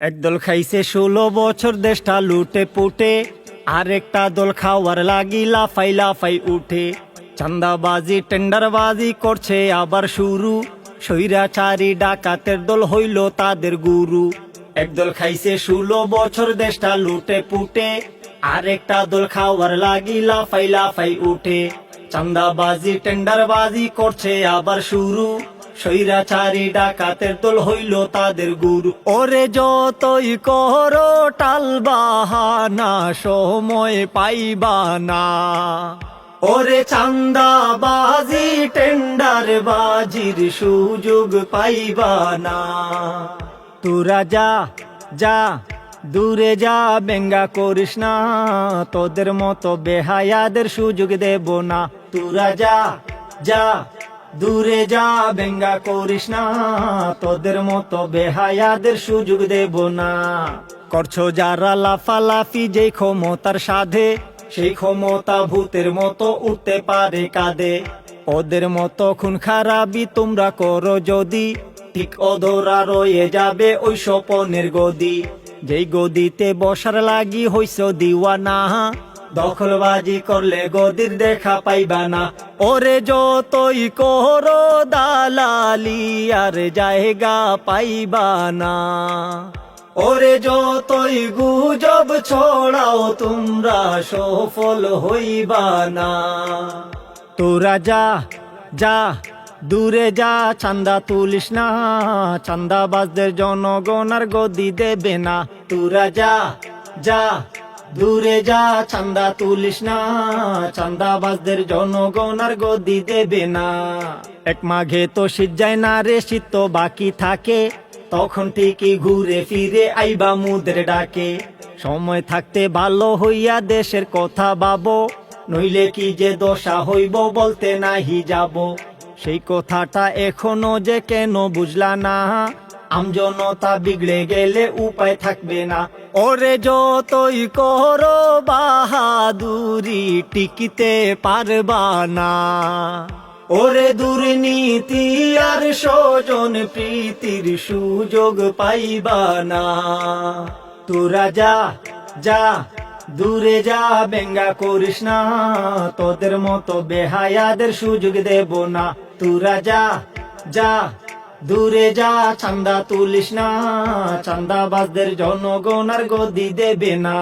একদল খাইছে ষোলো বছর দেশটা লুটে পুটে, আরেকটা দল খাওয়ার লাগি লাফাই লাফাই উঠে। চান্দাবাজি, টেন্ডারবাজি করছে আবার শুরু। স্বৈরাচারী ডাকাতের দল হইল তাদের গুরু। একদল খাইছে ষোলো বছর দেশটা লুটে পুটে, আরেকটা দল খাওয়ার লাগি লাফাই লাফাই উঠে। চান্দাবাজি, টেন্ডারবাজি করছে আবার শুরু। স্বৈরাচারী ডাকাতের দল হইল তাদের গুরু। ওরে যতই করো, টাল বাহানা, সময় পাইবা না। ওরে চান্দা বাজি টেন্ডার বাজির সুযোগ পাইবা না। তোরা যা যা, দূরে যা, বেঙ্গা করিস না। তোদের মতো বেহায়াদের সুযোগ দেব না। তোরা যা যা দূরে যা বেঙ্গা করিস না, তোদের মতো বেহায়াদের সুযোগ দেব না। করছ যারা লাফালাফি যে ক্ষমতার সাধে, সেই ক্ষমতা ভূতের মতো উঠতে পারে কাঁদে। ওদের মতো খুন খারাপই তোমরা করো যদি, ঠিক অধরা রয়ে যাবে ওই স্বপনের গদি। যেই গদিতে বসার লাগি হইস দিওয়ানা, দখলবাজি করলে গদির দেখা পাইবা না। ওরে যতই করো দালালি, আর জায়গা পাইবা না। ওরে যতই গুজব ছড়াও, তোমরা সফল হইবা না। তোরা যা যা দূরে যা, চান্দা তুলিস না। চান্দাবাজদের জনগণার গদি দেবে না। তোরা যা যা, দূরে যা, চান্দা তুলিস না। চান্দাবাজদের জনগণার গদি দেবে না। এক মাঘে তো শীত যায় না রে, শীত তো বাকি থাকে। তখন ঠিকই ঘুরে ফিরে আইবা মুদের ডাকে। সময় থাকতে ভালো হইয়া দেশের কথা ভাবো। নইলে কি যে দশা হইব বলতে নাহি যাব। সেই কথাটা এখনও যে কেন বুঝলা না? আমজনতা বিগড়ে গেলে উপায় থাকবে না। ওরে যতই করো, বাহাদুরি টিকিতে পারবা না। ওরে দুর্নীতি আর স্বজন প্রীতির সুযোগ পাইবা না। তোরা যা যা দূরে যা বেঙ্গা করিস না, তোদের মতো বেহায়াদের সুযোগ দেব না। তুরা যা যা, দূরে যা, চান্দা তুলিস না, চান্দাবাজদের জনগণার গদি দেবে না।